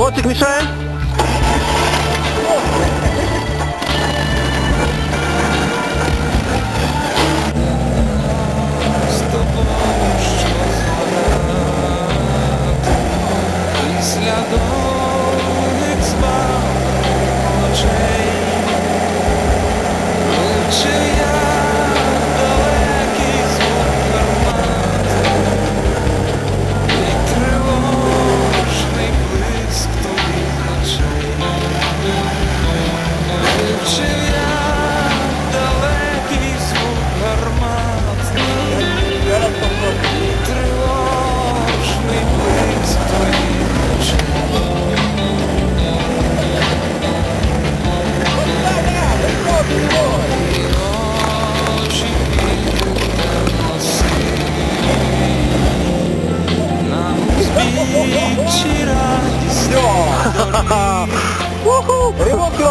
Loystick missile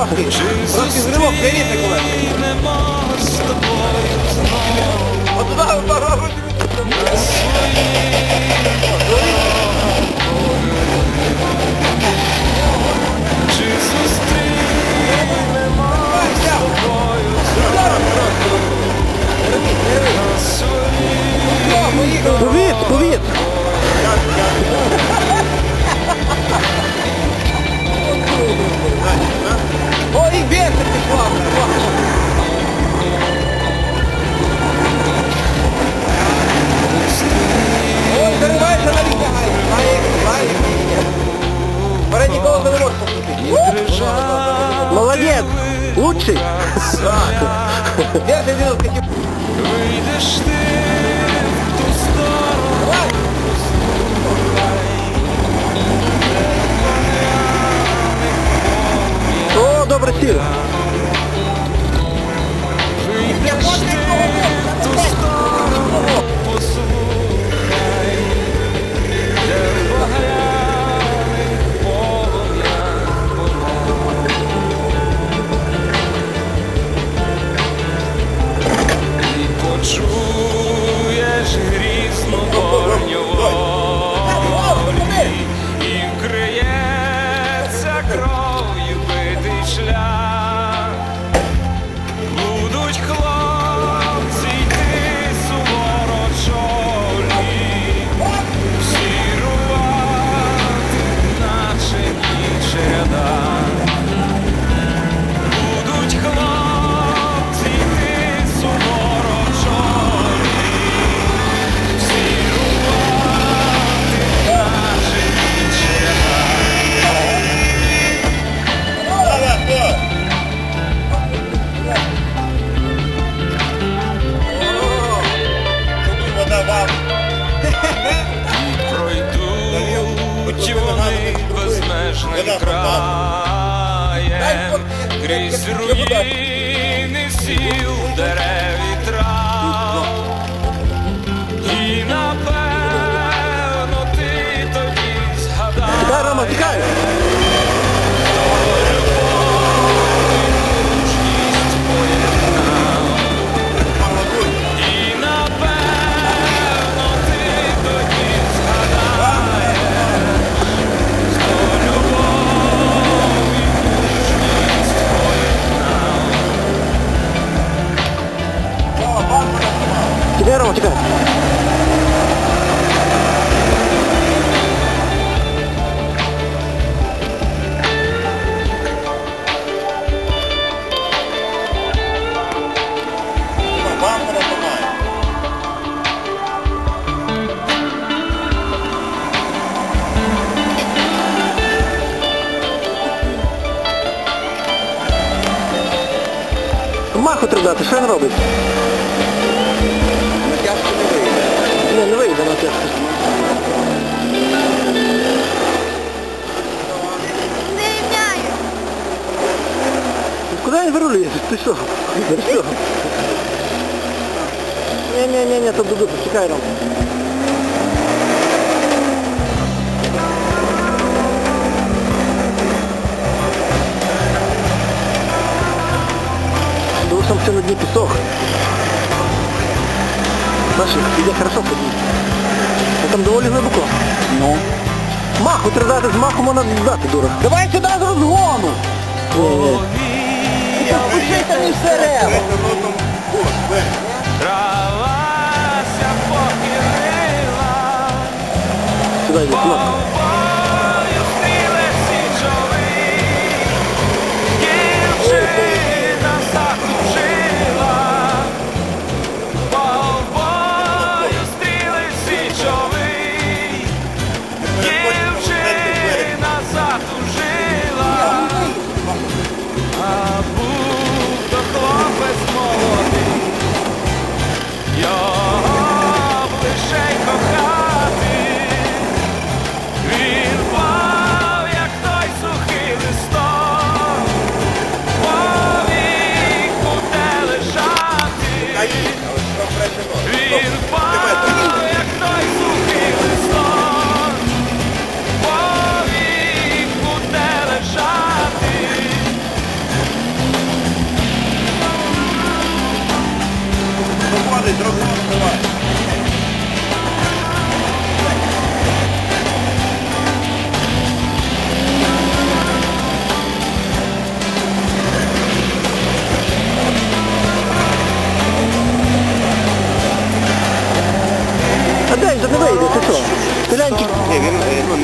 трохи. Трохи зривок, не рідне колеги. Одна, одна, одна, одна. Лучший? Я же видел. Выйдешь ты в ту сторону. Добре сіло. крізь руїни сіл дерев і трав, і напевно ти тоді згадав. сказати, що він робить? На тяжку не вийде. Ні, не вийде на тяжку. Куда рівняю. Куди Ты что? Ти що? Ти що? Ні-ні-ні, то буду. там все на дне песок. Наши, где хорошо ходить. А там доволі глибоко. Ну. Маху треба з маху можна дати, дура. Давай сюди з розгону. Пиши там і все рево. Сюди йде кнопка.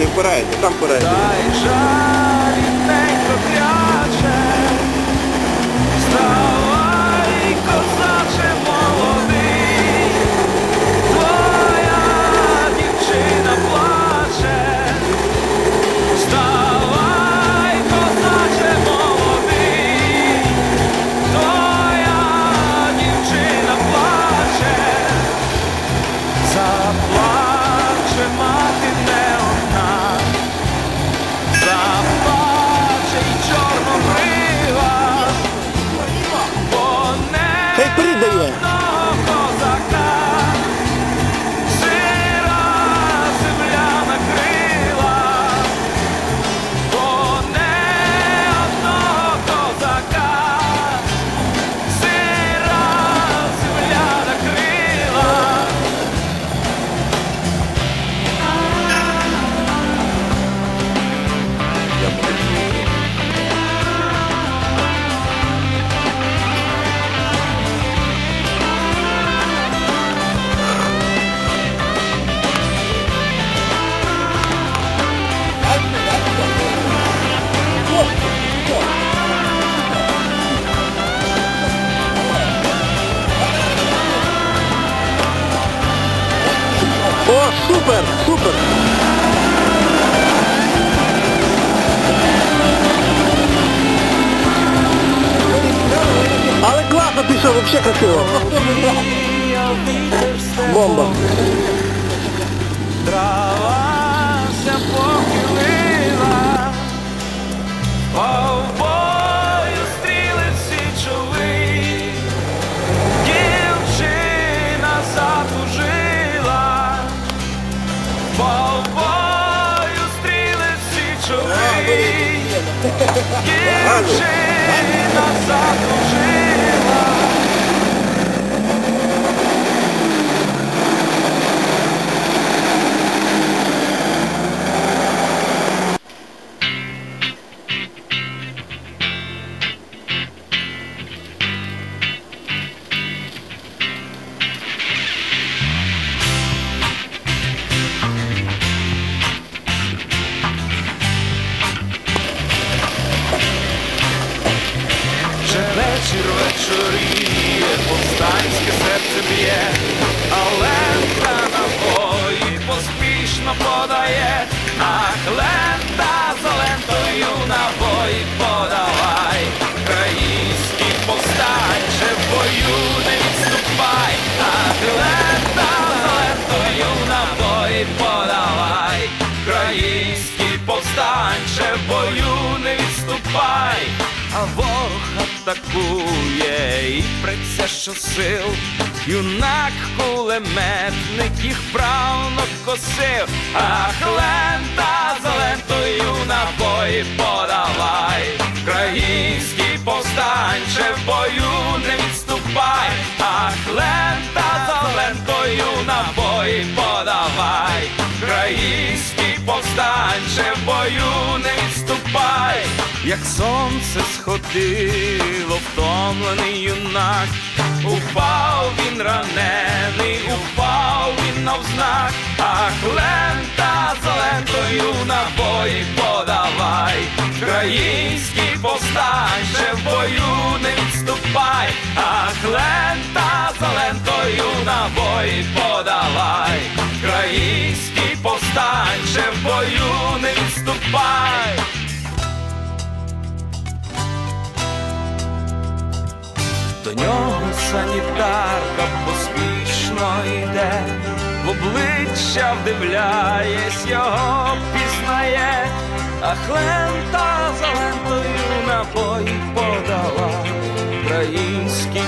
Не впирається, там впирається. Пішов, взагалі красиво. Бомба. Травася похилила, Ковбою стрілиці чоли, дівчина затужила, Ковбою стрілиці чоли, дівчина затужила. Атакує. І приця що сил, юнак кулеметник їх правно косив, ах лента за лентою набої подавай, Український повстанче в бою не відступай, ах лента за лентою набої подавай, Український повстанче в бою не відступай, як сонце сходило, втомлений юнак, упав він ранений, упав він навзнак, ах лента за лентою набої подавай, Український повстанче в бою не відступай, ах лента за лентою набої подавай, Український повстанче в бою не відступай. Нього санітарка поспішно йде, в обличчя вдивляєсь, його пізнає, а хлента за лентою напої подала, український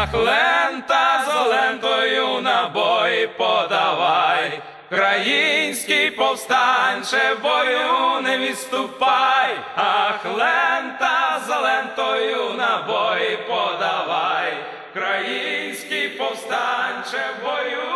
Ах, лента з лентою набої подавай, Український повстанче в бою не відступай, ах, лента з лентою набої подавай, Український повстанче в бою